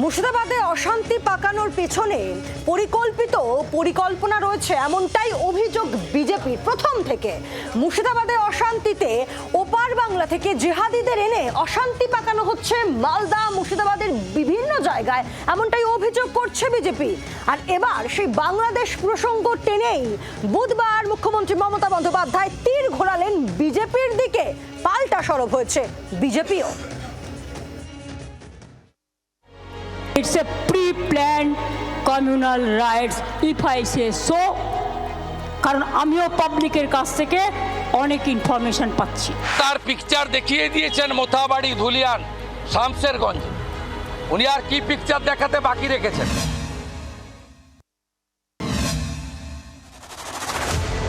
মুর্শিদাবাদে অশান্তি পাকানোর পেছনে পরিকল্পিত পরিকল্পনা রয়েছে এমনটাই অভিযোগ বিজেপির। প্রথম থেকে মুর্শিদাবাদে অশান্তিতে ওপার বাংলা থেকে জেহাদিদের এনে অশান্তি পাকানো হচ্ছে মালদা, মুর্শিদাবাদের বিভিন্ন জায়গায়। এমনটাই অভিযোগ করছে বিজেপি। আর এবার সেই বাংলাদেশ প্রসঙ্গ টেনেই বুধবার মুখ্যমন্ত্রী মমতা বন্দ্যোপাধ্যায় তীর ঘোরালেন বিজেপির দিকে। পাল্টা সরব হয়েছে বিজেপিও। It's a pre-planned communal rights, if I say so. কারণ আমিও পাবলিকের কাছ থেকে অনেক ইনফরমেশন পাচ্ছি। তার পিকচার দেখিয়ে দিয়েছেন মোথাবাড়ি ধুলিয়ান শামসেরগঞ্জ উনি আর কি পিকচার দেখাতে বাকি রেখেছেন?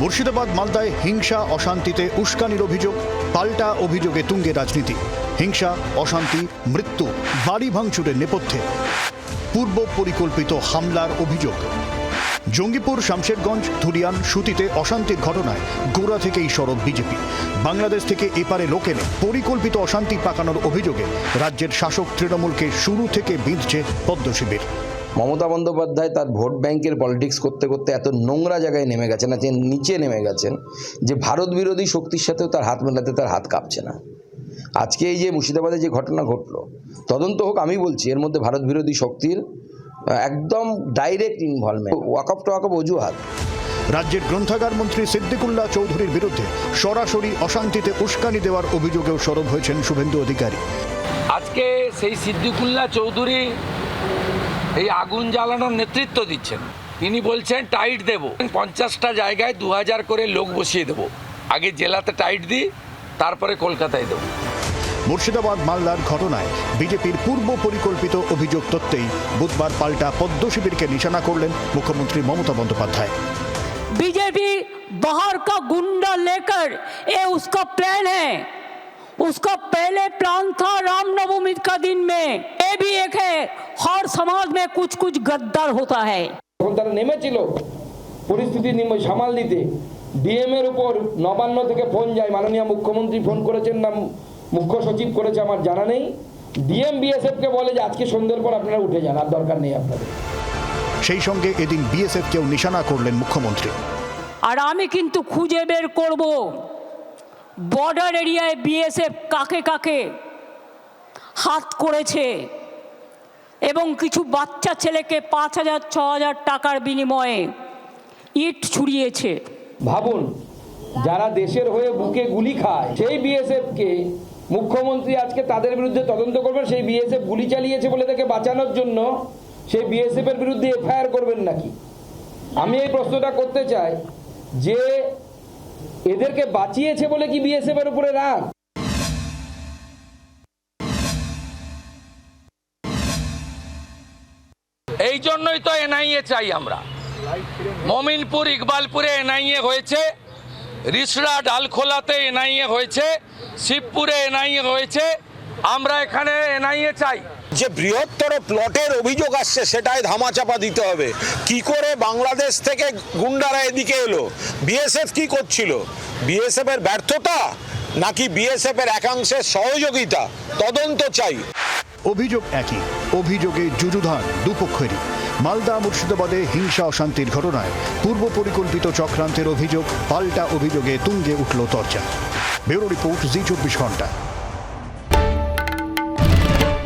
মুর্শিদাবাদ, মালদায় হিংসা, অশান্তিতে উস্কানির অভিযোগ, পাল্টা অভিযোগে তুঙ্গে রাজনীতি। হিংসা, অশান্তি, মৃত্যু, বাড়ি ভাঙচুরের নেপথ্যে। পূর্ব পরিকল্পিত হামলার অভিযোগ। জঙ্গিপুর, শামশেরগঞ্জ, ধুলিয়ান, সুতিতে অশান্তির ঘটনায় গোড়া থেকেই সরব বিজেপি। বাংলাদেশ থেকে এপারে লোক এনে পরিকল্পিত অশান্তি পাকানোর অভিযোগে রাজ্যের শাসক তৃণমূলকে শুরু থেকে বিঁধছে পদ্ম শিবির মমতা বন্দ্যোপাধ্যায় তার ভোট ব্যাংকের পলিটিক্স করতে করতে এত নোংরা জায়গায় নেমে গেছেন এত নিচে নেমে গেছেন যে ভারত বিরোধী শক্তির সাথেও তার হাত মেলাতে তার হাত কাঁপছে না। আজকে এই যে মুর্শিদাবাদে যে ঘটনা ঘটলো তদন্ত হোক আমি বলছি এর মধ্যে ভারত বিরোধী শক্তির একদম ডাইরেক্ট ইনভলভমেন্ট ওয়াকআপ টোয়াকআপ অজুহাত। রাজ্যের গ্রন্থাগার মন্ত্রী সিদ্দিকুল্লাহ চৌধুরীর বিরুদ্ধে সরাসরি অশান্তিতে উস্কানি দেওয়ার অভিযোগেও সরব হয়েছেন শুভেন্দু অধিকারী। আজকে সেই সিদ্দিকুল্লাহ চৌধুরী এই আগুন জ্বালানোর নেতৃত্ব দিচ্ছেন। তিনি বলছেন টাইট দেব। পঞ্চাশটা জায়গায় দু হাজার করে লোক বসিয়ে দেব। আগে জেলাতে টাইট দিই তারপরে কলকাতায় দেব। মুর্শিদাবাদ মালদার ঘটনায় বিজেপির পূর্ব পরিকল্পিত অভিযোগ তত্ত্বেই বুধবার পাল্টা পদ্ম শিবিরকে নিশানা করলেন মুখ্যমন্ত্রী মমতা বন্দ্যোপাধ্যায়। বিজেপি বাহার কা গুন্ডা লেকর এ উসকা প্ল্যান হ্যাঁ उसका पहले प्लान था रामनवमी का दिन में ये भी एक है हर समाज में कुछ कुछ गद्दार होता है তখন তারা নেমেছিল পরিস্থিতি নিম- সামাল দিতে ডিএম এর উপর নবান্ন থেকে ফোন যায় মাননীয় মুখ্যমন্ত্রী ফোন করেছেন না মুখ্য সচিব করেছে আমার জানা নেই ডিএম বিএসএফ কে বলে যে আজকে সন্ধ্যের পর আপনারা উঠে যান আর দরকার নেই আপনাদের সেই সঙ্গে এদিন বিএসএফকেও নিশানা করলেন মুখ্যমন্ত্রী আর আমি কিন্তু খুঁজে বের করব বর্ডার এরিয়ায় বিএসএফ কাকে কাকে হাত করেছে এবং কিছু বাচ্চা ছেলেকে পাঁচ হাজার, ছ হাজার টাকার বিনিময়ে ইট ছুড়িয়েছে। ভাবুন, যারা দেশের হয়ে বুকে গুলি খায়, সেই বিএসএফ কে মুখ্যমন্ত্রী আজকে তাদের বিরুদ্ধে তদন্ত করবেন, সেই বিএসএফ গুলি চালিয়েছে বলে তাকে বাঁচানোর জন্য সেই বিএসএফ এর বিরুদ্ধে এফআইআর করবেন নাকি? আমি এই প্রশ্নটা করতে চাই যে এদেরকে বাঁচিয়েছে বলে কি বিএসএফ এর উপরে রাগ? এই জন্যই তো এনআইএ চাই আমরা। মমিনপুর, ইকবালপুরে এনআইএ হয়েছে। রিসড়া, ডালখোলাতে এনআইএ হয়েছে। শিবপুরে এনআইএ হয়েছে। আমরা এখানে এনআইএ চাই। যে বৃহত্তর প্লটের অভিযোগ আসছে সেটাই ধামাচাপা দিতে হবে। কি করে বাংলাদেশ থেকে গুন্ডারা এদিকে এলো? বিএসএফ কি করছিল? বিএসএফ এর ব্যর্থতা নাকি বিএসএফ এর একাংশের সহযোগিতা? তদন্ত চাই। অভিযোগ একই। অভিযোগে যুযুধান দুপক্ষেরই। মালদা মুর্শিদাবাদে হিংসা অশান্তির ঘটনায় পূর্ব পরিকল্পিত চক্রান্তের অভিযোগ পাল্টা অভিযোগে তুঙ্গে উঠল তর্জা। ব্যুরো রিপোর্ট জি চব্বিশ ঘণ্টা।